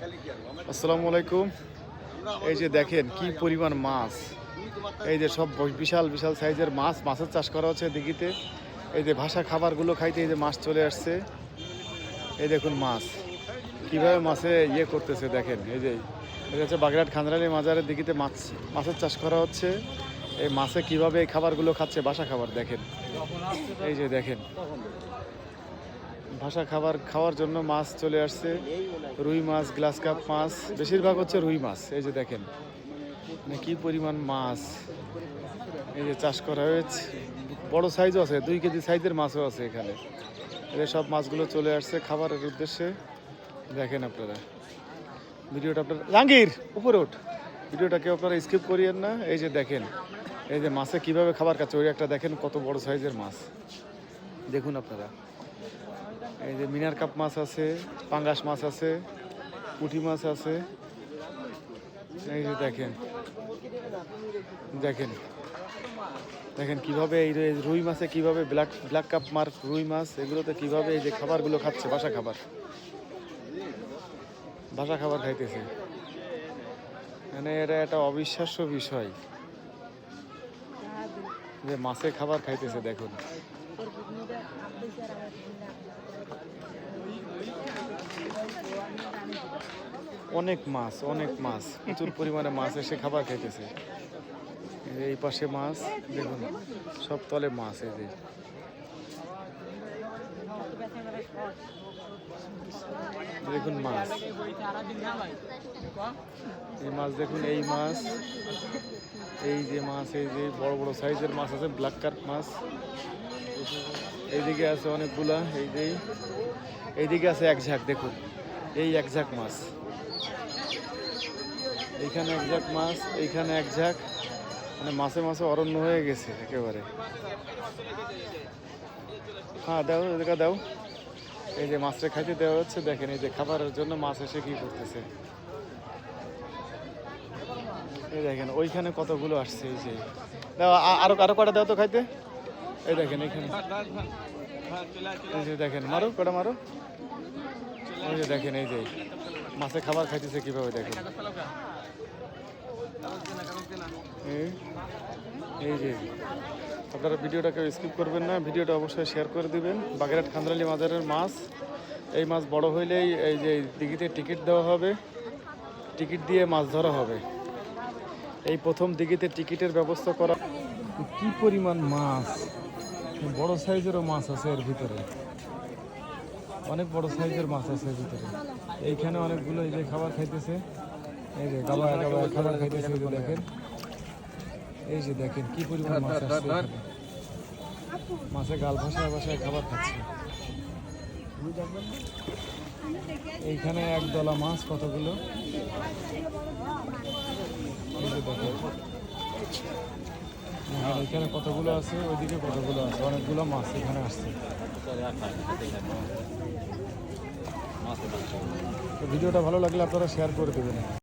আসসালামু আলাইকুম। এই যে দেখেন কি পরিমাণ মাছ। এই যে সব বিশাল বিশাল সাইজের মাছ, মাছের চাষ করা হচ্ছে দিঘিতে। এই যে ভাষা খাবারগুলো খাইতে এই যে মাছ চলে আসছে। এই দেখুন মাছ। কীভাবে মাছে ইয়ে করতেছে দেখেন, এই যে এটা হচ্ছে বাগেরহাট খান্দারানি মাজারের দিঘিতে মাছ, মাছের চাষ করা হচ্ছে। এই মাছে কীভাবে এই খাবারগুলো খাচ্ছে, বাসা খাবার দেখেন। এই যে দেখেন। ভাষা খাবার খাওয়ার জন্য মাছ চলে আসছে। রুই মাছ, গ্লাস কাপ মাছ, বেশিরভাগ হচ্ছে রুই মাছ, এই যে দেখেন। মানে কি পরিমাণ মাছ। এই যে চাষ করা হয়েছে। বড় সাইজও আছে, দুই কেজি সাইজের মাছও আছে এখানে। এই সব মাছগুলো চলে আসছে খাবারের উদ্দেশ্যে। দেখেন আপনারা। ভিডিওটা আপনারা জাহাঙ্গীর, উপরে ওঠ ভিডিওটাকে আপনারা স্কিপ করিয়েন না। এই যে দেখেন, এই যে মাছে কীভাবে খাবার খাচ্ছে, ওই একটা দেখেন কত বড় সাইজের মাছ। দেখুন আপনারা। এই যে মিনার কাপ মাছ আছে, পাঙ্গাস মাছ আছে, পুঁটি মাছ আছে। এই যে দেখেন দেখেন দেখেন কীভাবে এই রুই মাছে কীভাবে ব্ল্যাক ব্ল্যাক কাপ মার রুই মাছ, এগুলোতে কীভাবে এই যে খাবারগুলো খাচ্ছে, বাসা খাবার। বাসা খাবার খাইতেছে। মানে এটা একটা অবিশ্বাস্য বিষয়। যে মাছে খাবার খাইতেছে, দেখুন। অনেক মাছ অনেক মাছ। প্রচুর পরিমাণে মাছ এসে খাবার খাইতেছে। এই পাশে মাছ, দেখুন, সব তলে মাছ এই যে। দেখুন মাছ। এই মাছ, দেখুন, এই মাছ। এই যে মাছ, এই যে বড় বড় সাইজের মাছ আছে, ব্ল্যাক কার্প মাছ। এইদিকে আছে অনেকগুলা, এই যে, এইদিকে আছে এক ঝাঁক, দেখুন। এই এক ঝাঁক মাছ। এইখানে এক ঝাঁক মাছ, এইখানে এক ঝাঁক। মানে মাছে মাছে অরণ্য হয়ে গেছে একেবারে। হ্যাঁ দাও, এদিকে দাও। এই যে মাছটা খাইতে দেওয়া হচ্ছে, দেখেন এই যে খাবারের জন্য মাছ এসে কি করতেছে। এই দেখেন, ওইখানে কতগুলো আসছে, এই যে। দাও আরও আরও কটা দাও তো খাইতে? এই দেখেন এখানে। এই যে দেখেন, মারো, কটা মারো? এই যে দেখেন, এই যে। মাছে খাবার খাইতেছে কীভাবে দেখেন? এই- যে। আপনারা ভিডিওটাকে স্কিপ করবেন না, ভিডিওটা অবশ্যই শেয়ার করে দিবেন। বাগেরহাট খান্দালি মাজারের মাছ। এই মাছ বড় হইলেই এই যে দিঘিতে টিকিট দেওয়া হবে। টিকিট দিয়ে মাছ ধরা হবে। এই প্রথম দিঘিতে টিকিটের ব্যবস্থা করা কি পরিমাণ মাছ? বড় সাইজেরও মাছ আছে এর ভিতরে। অনেক বড় সাইজের মাছ আছে এর ভিতরে। এইখানে অনেকগুলো এই যে খাবার খাইতেছে। এই যে গাবা গাবা খাবার খাইতেছে এই যে দেখেন। এই যে দেখেন কি পরিমাণ মাছ এখানে। মাছে গাল ভাসায় ভাসায় খাবার খাচ্ছে। এইখানে এক দলা মাছ কতগুলো? এই যে দেখেন। আর এখানে কতগুলো আছে? ওইদিকে কতগুলো আছে? অনেকগুলো মাছ এখানে আসছে। ভিডিওটা ভালো লাগলে আপনারা শেয়ার করে দেবেন।